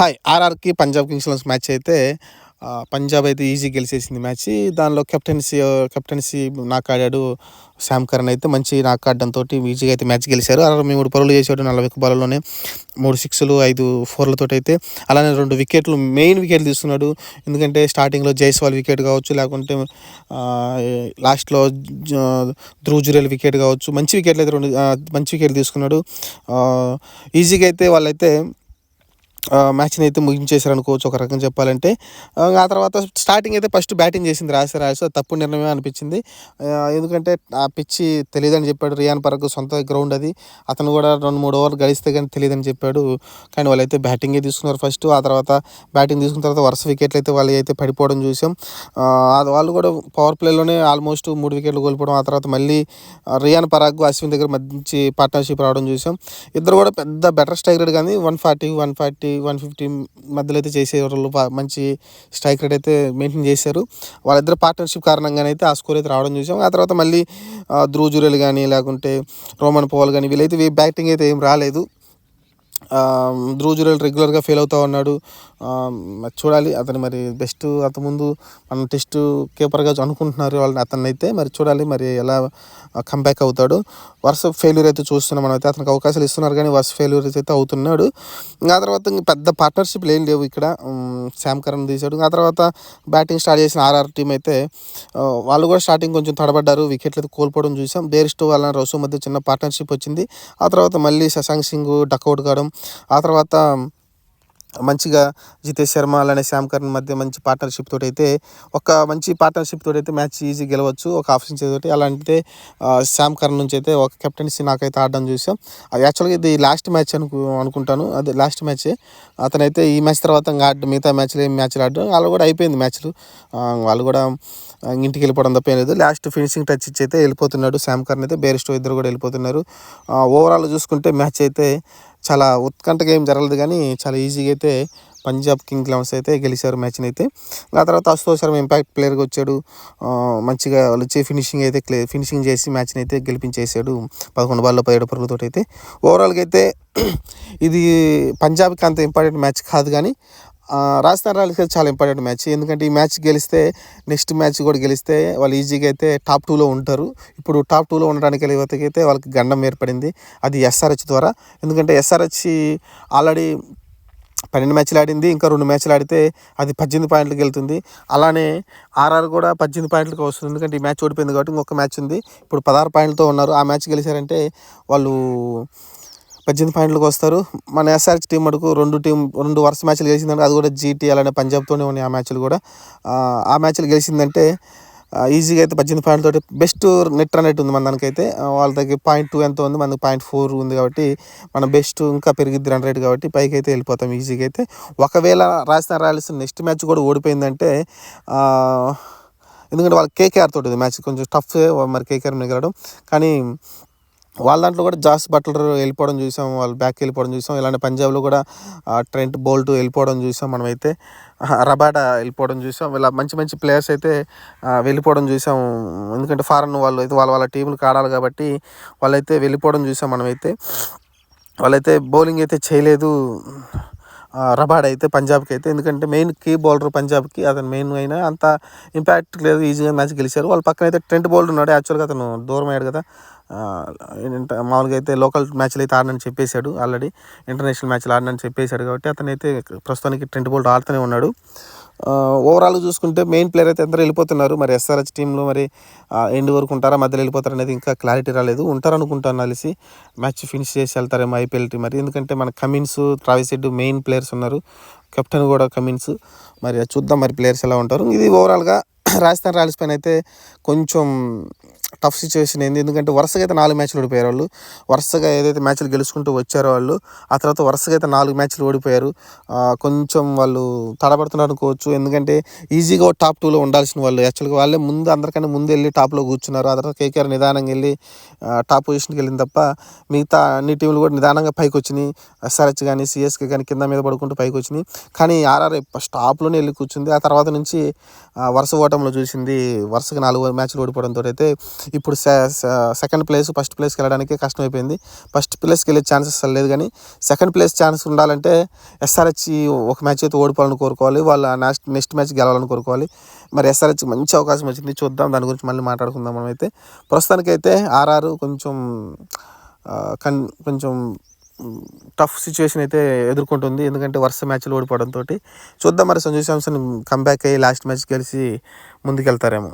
Hi ఆర్ఆర్కి Punjab Kings match అయితే పంజాబ్ అయితే ఈజీ గెలిచేసింది మ్యాచ్. దానిలో కెప్టెన్సీ కెప్టెన్సీ నాకు ఆడాడు శామ్ కరణ్ అయితే మంచి నాకు ఆడడంతో ఈజీగా అయితే మ్యాచ్ గెలిచారు. అరవై మూడు పరుగులు చేసాడు నలభై ఒక్క బాల్లోనే. మూడు సిక్స్లు ఐదు ఫోర్లతో అయితే అలానే రెండు వికెట్లు మెయిన్ వికెట్లు తీసుకున్నాడు ఎందుకంటే స్టార్టింగ్లో జైస్వాల్ వికెట్ కావచ్చు లేకుంటే లాస్ట్లో జ- ధ్రువ్ జురేల్ వికెట్ కావచ్చు మంచి వికెట్లు అయితే రెండు మంచి వికెట్లు తీసుకున్నాడు. ఈజీగా అయితే వాళ్ళైతే మ్యాచ్ని అయితే ముగించేశారు అనుకోవచ్చు ఒక రకంగా చెప్పాలంటే ఆ, తర్వాత స్టార్టింగ్ అయితే ఫస్ట్ బ్యాటింగ్ చేసింది రాసి రాసి తప్పు నిర్ణయమే అనిపించింది. ఎందుకంటే ఆ పిచ్చి తెలియదని చెప్పాడు రియాన్ పరకు సొంత గ్రౌండ్ అది. అతను కూడా రెండు మూడు ఓవర్లు గడిస్తే కానీ తెలియదని చెప్పాడు. కానీ వాళ్ళైతే బ్యాటింగే తీసుకున్నారు ఫస్ట్. ఆ తర్వాత బ్యాటింగ్ తీసుకున్న తర్వాత వరుస వికెట్లు అయితే వాళ్ళు అయితే పడిపోవడం చూసాం. అది వాళ్ళు కూడా పవర్ ప్లేలోనే ఆల్మోస్ట్ మూడు వికెట్లు కోల్పోవడం ఆ తర్వాత మళ్ళీ రియాన్ పరాగ్ అశ్విన్ దగ్గర మంచి పార్ట్నర్షిప్ రావడం చూసాం. ఇద్దరు కూడా పెద్ద బెటర్ స్ట్రైక్ కానీ one forty one forty one fifty మధ్యలో అయితే చేసేవాళ్ళు బా- మంచి స్ట్రైక్ రేట్ అయితే మెయింటైన్ చేశారు. వాళ్ళిద్దరు పార్ట్నర్షిప్ కారణంగానే అయితే ఆ స్కోర్ అయితే రావడం చూసాం. ఆ తర్వాత మళ్ళీ ఆ, కానీ లేకుంటే రోమన్ పోవల్ కానీ వీళ్ళైతే బ్యాటింగ్ అయితే ఏం రాలేదు. ధ్రువ జురేల్ రెగ్యులర్గా ఫెయిల్ అవుతా ఉన్నాడు. మరి చూడాలి అతను మరి బెస్ట్ అతని ముందు మనం టెస్ట్ కీపర్గా అనుకుంటున్నారు వాళ్ళని అతన్ని అయితే మరి చూడాలి మరి ఎలా కంబ్యాక్ అవుతాడు. వరుస ఫెయిల్యూర్ అయితే చూస్తున్నాం మనం అయితే అతనికి అవకాశాలు ఇస్తున్నారు కానీ వరుస ఫెయిల్యూర్ అయితే అవుతున్నాడు. ఇంకా ఆ తర్వాత పెద్ద పార్ట్నర్షిప్లు ఏం లేవు ఇక్కడ. శామ్ కరణ్ తీశాడు. ఆ తర్వాత బ్యాటింగ్ స్టార్ట్ చేసిన ఆర్ఆర్ టీం అయితే వాళ్ళు కూడా స్టార్టింగ్ కొంచెం తడబడ్డారు. వికెట్లు అయితే కోల్పోవడం చూసాం. బేరిస్టో వాళ్ళ రసు మధ్య చిన్న పార్ట్నర్షిప్ వచ్చింది. ఆ తర్వాత మళ్ళీ శశాంక్ సింగ్ డక్అవుట్ కావడం ఆ తర్వాత మంచిగా జితేష్ శర్మ అలానే శ్యామ్ కరణ్ మధ్య మంచి పార్ట్నర్షిప్ తోటి అయితే ఒక మంచి పార్ట్నర్షిప్ తోటి అయితే మ్యాచ్ ఈజీ గెలవచ్చు ఒక ఆఫ్ సెంచరీ తోటి. అలాంటి శ్యామ్ కరణ్ నుంచి అయితే ఒక కెప్టెన్సీ నాకైతే ఆడడం చూసాం. యాక్చువల్గా ఇది లాస్ట్ మ్యాచ్ అను అనుకుంటాను. అది లాస్ట్ మ్యాచ్ అతనైతే ఈ మ్యాచ్ తర్వాత ఇంకా ఆడ మిగతా మ్యాచ్లు ఏం మ్యాచ్లు ఆడడం వాళ్ళు కూడా అయిపోయింది మ్యాచ్లు వాళ్ళు కూడా ఇంటికి వెళ్ళిపోవడం తప్ప లేదు. లాస్ట్ ఫినిషింగ్ టచ్ ఇచ్చి అయితే వెళ్ళిపోతున్నాడు. శామ్ కరణ్ అయితే బేరిస్టో ఇద్దరు కూడా వెళ్ళిపోతున్నారు. ఓవరాల్ చూసుకుంటే మ్యాచ్ అయితే చాలా ఉత్కంఠగా ఏం జరగలేదు కానీ చాలా ఈజీగా అయితే పంజాబ్ కింగ్ లెవెన్స్ అయితే గెలిచారు మ్యాచ్ని అయితే. ఆ తర్వాత అశుతోష్ శర్మ ఇంపాక్ట్ ప్లేయర్గా వచ్చాడు. మంచిగా వచ్చి ఫినిషింగ్ అయితే క్లే ఫినిషింగ్ చేసి మ్యాచ్ని అయితే గెలిపించేసాడు పదకొండు బాల్లో పదిహేడు పరుగులతో అయితే. ఓవరాల్గా అయితే ఇది పంజాబ్కి అంత ఇంపార్టెంట్ మ్యాచ్ కాదు కానీ రాజస్థాన్ రాయల్స్కి అయితే చాలా ఇంపార్టెంట్ మ్యాచ్. ఎందుకంటే ఈ మ్యాచ్ గెలిస్తే నెక్స్ట్ మ్యాచ్ కూడా గెలిస్తే వాళ్ళు ఈజీగా అయితే టాప్ టూలో ఉంటారు. ఇప్పుడు టాప్ టూలో ఉండడానికి అయితే వాళ్ళకి గండం ఏర్పడింది. అది ఎస్ఆర్హెచ్ ద్వారా. ఎందుకంటే ఎస్ఆర్హెచ్ ఆల్రెడీ పన్నెండు మ్యాచ్లు ఆడింది. ఇంకా రెండు మ్యాచ్లు ఆడితే అది పద్దెనిమిది పాయింట్లకు వెళ్తుంది. అలానే ఆర్ఆర్ కూడా పద్దెనిమిది పాయింట్లకు వస్తుంది. ఎందుకంటే ఈ మ్యాచ్ ఓడిపోయింది కాబట్టి ఇంకొక మ్యాచ్ ఉంది. ఇప్పుడు పదహారు పాయింట్లతో ఉన్నారు. ఆ మ్యాచ్ గెలిచారంటే వాళ్ళు పద్దెనిమిది పాయింట్లకు వస్తారు. మన ఎస్ఆర్హెచ్ టీం మటుకు రెండు టీం రెండు వరుస మ్యాచ్లు గెలిచిందంటే అది కూడా జీటీ అలానే పంజాబ్తోనే ఉన్నాయి ఆ మ్యాచ్లు కూడా. ఆ, మ్యాచ్లు గెలిచిందంటే ఈజీగా అయితే పద్దెనిమిది పాయింట్ తోటి బెస్ట్ నెట్ రన్ ఉంది మన దానికైతే. వాళ్ళ దగ్గర పాయింట్ టూ ఎంత ఉంది మనకి పాయింట్ ఫోర్ ఉంది కాబట్టి మన బెస్ట్ ఇంకా పెరిగిద్ది రన్ రేట్ కాబట్టి పైకి అయితే వెళ్ళిపోతాం ఈజీగా అయితే. ఒకవేళ రాజస్థాన్ రాయల్స్ నెక్స్ట్ మ్యాచ్ కూడా ఓడిపోయిందంటే ఎందుకంటే వాళ్ళ కేకేఆర్ తోటి మ్యాచ్. కొంచెం టఫ్ మరి కేకేఆర్ మిగలడం కానీ వాళ్ళ దాంట్లో కూడా జాస్ బట్లర్ వెళ్ళిపోవడం చూసాం వాళ్ళు బ్యాక్ వెళ్ళిపోవడం చూసాం. ఇలాంటి పంజాబ్లో కూడా ట్రెంట్ బోల్ట్ వెళ్ళిపోవడం చూసాం మనమైతే. ఆ, రబాడా వెళ్ళిపోవడం చూసాం. ఇలా మంచి మంచి ప్లేయర్స్ అయితే వెళ్ళిపోవడం చూసాం. ఎందుకంటే ఫారెన్ వాళ్ళు అయితే వాళ్ళ వాళ్ళ టీంలకు ఆడాలి కాబట్టి వాళ్ళైతే వెళ్ళిపోవడం చూసాం మనమైతే. వాళ్ళైతే బౌలింగ్ అయితే చేయలేదు. రబాడ్ అయితే పంజాబ్కి అయితే ఎందుకంటే మెయిన్ కీ బౌలర్ పంజాబ్కి అతను మెయిన్ అయినా అంత ఇంపాక్ట్ లేదు ఈజీగా మ్యాచ్ గెలిచారు. వాళ్ళ పక్కన అయితే ట్రెంట్ బౌలర్ ఉన్నాడు. యాక్చువల్గా అతను దూరం అయ్యాడు కదా. ఏంటంటే మామూలుగా అయితే లోకల్ మ్యాచ్లు అయితే ఆడనని చెప్పేశాడు ఆల్రెడీ. ఇంటర్నేషనల్ మ్యాచ్లు ఆడనని చెప్పేశాడు కాబట్టి అతను అయితే ప్రస్తుతానికి ట్రెంట్ బౌలర్ ఆడుతూనే ఉన్నాడు. ఓవరాల్ చూసుకుంటే మెయిన్ ప్లేయర్ అయితే అందరూ వెళ్ళిపోతున్నారు. మరి ఎస్ఆర్హెచ్ టీంలో మరి ఎండ్ వరకు ఉంటారా మధ్యలో వెళ్ళిపోతారు అనేది ఇంకా క్లారిటీ రాలేదు. ఉంటారు అనుకుంటాను కలిసి మ్యాచ్ ఫినిష్ చేసి వెళ్తారేమో ఐపీఎల్ టీం మరి. ఎందుకంటే మన Cummins Travis Head main players ఉన్నారు. కెప్టెన్ కూడా కమిన్స్ మరి చూద్దాం మరి ప్లేయర్స్ ఎలా ఉంటారు. ఇది ఓవరాల్గా రాజస్థాన్ రాయల్స్ పైన అయితే కొంచెం టఫ్ సిచ్యువేషన్ అయింది. ఎందుకంటే వరుసగా అయితే నాలుగు మ్యాచ్లు ఓడిపోయారు వాళ్ళు. వరుసగా ఏదైతే మ్యాచ్లు గెలుచుకుంటూ వచ్చారో వాళ్ళు ఆ తర్వాత వరుసగా అయితే నాలుగు మ్యాచ్లు ఓడిపోయారు. కొంచెం వాళ్ళు తడబడుతున్నారు అనుకోవచ్చు. ఎందుకంటే ఈజీగా టాప్ టూలో ఉండాల్సిన వాళ్ళు. యాక్చువల్గా వాళ్ళే ముందు అందరికన్నా ముందు వెళ్ళి టాప్లో కూర్చున్నారు. ఆ తర్వాత కేకేఆర్ నిదానంగా వెళ్ళి టాప్ పొజిషన్కి వెళ్ళింది తప్ప మిగతా అన్ని టీంలు కూడా నిదానంగా పైకి వచ్చినాయి. ఎస్ఆర్హెచ్ కానీ సిఎస్కే కానీ కింద మీద పడుకుంటూ పైకి వచ్చినాయి. కానీ ఆర్ఆర్ ఫస్ట్ టాప్లోనే వెళ్ళి కూర్చుంది. ఆ తర్వాత నుంచి వరుస ఓటంలో చూసింది వరుసగా నాలుగు మ్యాచ్లు ఓడిపోవడంతో అయితే ఇప్పుడు సెకండ్ ప్లేస్ ఫస్ట్ ప్లేస్కి వెళ్ళడానికి కష్టమైపోయింది. ఫస్ట్ ప్లేస్కి వెళ్ళే ఛాన్సెస్ అసలు లేదు కానీ సెకండ్ ప్లేస్ ఛాన్స్ ఉండాలంటే ఎస్ఆర్హెచ్ ఒక మ్యాచ్ అయితే ఓడిపోవాలని కోరుకోవాలి. వాళ్ళ నెక్స్ట్ నెక్స్ట్ మ్యాచ్ గెలవాలని కోరుకోవాలి. మరి ఎస్ఆర్హెచ్ మంచి అవకాశం వచ్చింది. చూద్దాం దాని గురించి మళ్ళీ మాట్లాడుకుందాం మనం అయితే ప్రస్తుతానికైతే ఆర్ఆర్ కొంచెం కన్ కొంచెం టఫ్ సిచ్యువేషన్ అయితే ఎదుర్కొంటుంది. ఎందుకంటే వరుస మ్యాచ్లు ఓడిపోవడంతో చూద్దాం మరి సంజు శాంసన్ కంబ్యాక్ అయ్యి లాస్ట్ మ్యాచ్ గెలిచి ముందుకెళ్తారేమో.